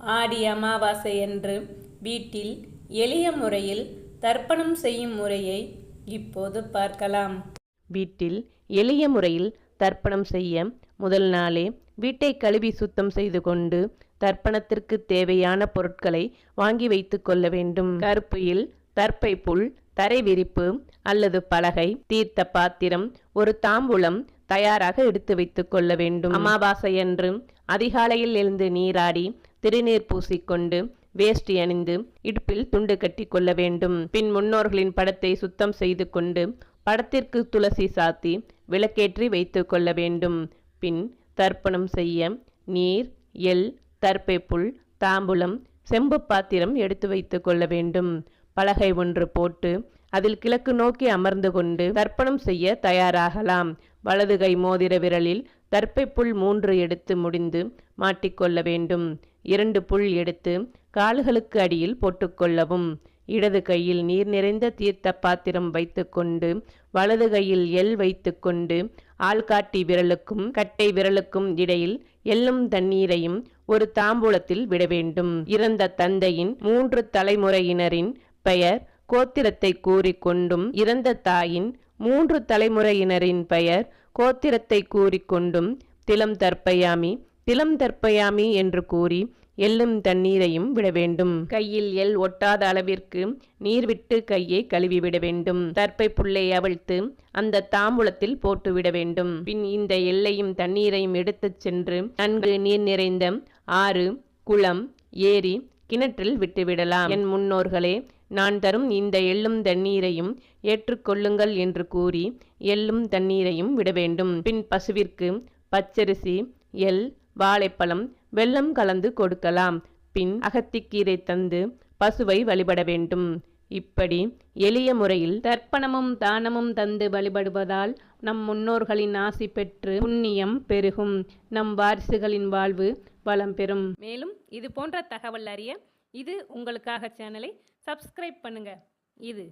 ஆடி அமாவாசை அன்று வீட்டில் எளிய முறையில் தர்ப்பணம் செய்யும் முறையை இப்போது பார்க்கலாம். வீட்டில் எளிய முறையில் தர்ப்பணம் செய்ய முதல் நாளே வீட்டை கழுவி சுத்தம் செய்து கொண்டு தர்ப்பணத்திற்கு தேவையான பொருட்களை வாங்கி வைத்து கொள்ள வேண்டும். கருப்பையில் தர்ப்பை புல் தரை விரிப்பு அல்லது பலகை தீர்த்த பாத்திரம் ஒரு தாம்பூலம் தயாராக எடுத்து வைத்துக் கொள்ள வேண்டும். அமாவாசை அன்று அதிகாலையில் எழுந்து நீராடி திருநீர் பூசிக்கொண்டு வேஷ்டி அணிந்து இடுப்பில் துண்டு கட்டி கொள்ள வேண்டும். பின் முன்னோர்களின் படத்தை சுத்தம் செய்து கொண்டு படத்திற்கு துளசி சாத்தி விளக்கேற்றி வைத்து கொள்ள வேண்டும். பின் தர்ப்பணம் செய்ய நீர் எல் தர்ப்பை புல் தாம்பூலம் செம்பு பாத்திரம் எடுத்து வைத்து கொள்ள வேண்டும். பலகை ஒன்று போட்டு அதில் கிழக்கு நோக்கி அமர்ந்து கொண்டு தர்ப்பணம் செய்ய தயாராகலாம். வலது கை மோதிர விரலில் தர்ப்பை புல் மூன்று எடுத்து முடிந்து மாட்டிக்கொள்ள வேண்டும். இரண்டு புல் எடுத்து கால்களுக்கு அடியில் போட்டுக்கொள்ளவும் இடது கையில் நீர் நிறைந்த தீர்த்த பாத்திரம் வைத்துக்கொண்டு வலது கையில் எள் வைத்துக்கொண்டு ஆள்காட்டி விரலுக்கும் கட்டை விரலுக்கும் இடையில் எள்ளும் தண்ணீரையும் ஒரு தாம்பூலத்தில் விட வேண்டும். இறந்த தந்தையின் மூன்று தலைமுறையினரின் பெயர் கோத்திரத்தை கூறிக்கொண்டும் இறந்த தாயின் மூன்று தலைமுறையினரின் பெயர் கோத்திரத்தை கூறிக்கொண்டும் திலம் தற்பயாமி திலம் தற்பயாமி என்று கூறி எள்ளும் தண்ணீரையும் விட வேண்டும் கையில் எள் ஒட்டாத அளவிற்கு நீர் விட்டு கையை கழுவி விட வேண்டும் தற்பை புல்லை அவிழ்த்து அந்த தாம்பூலத்தில் போட்டு விட வேண்டும் பின் இந்த எல்லையும் தண்ணீரையும் எடுத்துச் சென்று நன்கு நீர் நிறைந்த ஆறு குளம் ஏரி கிணற்றில் விட்டுவிடலாம் என் முன்னோர்களே நான் தரும் இந்த எள்ளும் தண்ணீரையும் ஏற்றுக்கொள்ளுங்கள் என்று கூறி எள்ளும் தண்ணீரையும் விட வேண்டும். பின் பசுவிற்கு பச்சரிசி எள் வாழைப்பழம் வெல்லம் கலந்து கொடுக்கலாம். பின் அகத்திக்கீரை தந்து பசுவை வழிபட வேண்டும். இப்படி எளிய முறையில் தர்ப்பணமும் தானமும் தந்து வழிபடுவதால் நம் முன்னோர்களின் ஆசி பெற்று புண்ணியம் பெருகும். நம் வாரிசுகளின் வாழ்வு வளம் பெறும். மேலும் இது போன்ற தகவல் அறிய இது உங்களுக்காக சேனலை சப்ஸ்கிரைப் பண்ணுங்கள் இது